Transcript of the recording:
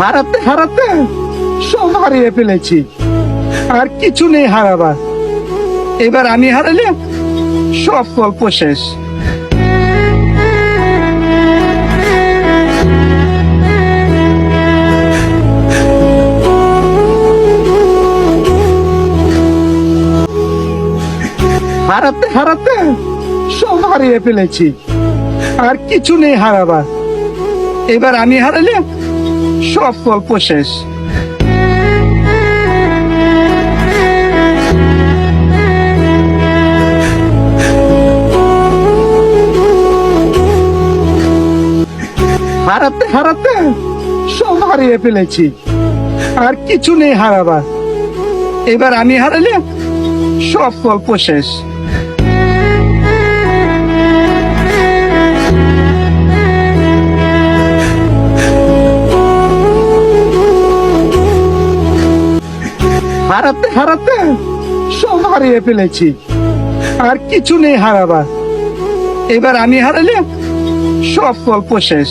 হারাতে হারাতে সব হারিয়ে ফেলেছি। আর কিছু নেই হারাবার। এবার আমি হারালে সব গল্প শেষ। হারাতে হারাতে সব হারিয়ে ফেলেছি। আর কিছু নেই হারাবার। এবার আমি হারালে সব গল্প শেষ। হারাতে হারাতে সব হারিয়ে ফেলেছি। আর কিছু নেই হারাবার। এবার আমি হারালে সব গল্প শেষ। হারাতে হারাতে সব হারিয়ে ফেলেছি। আর কিছু নেই হারাবার। এবার আমি হারালে সব গল্প শেষ।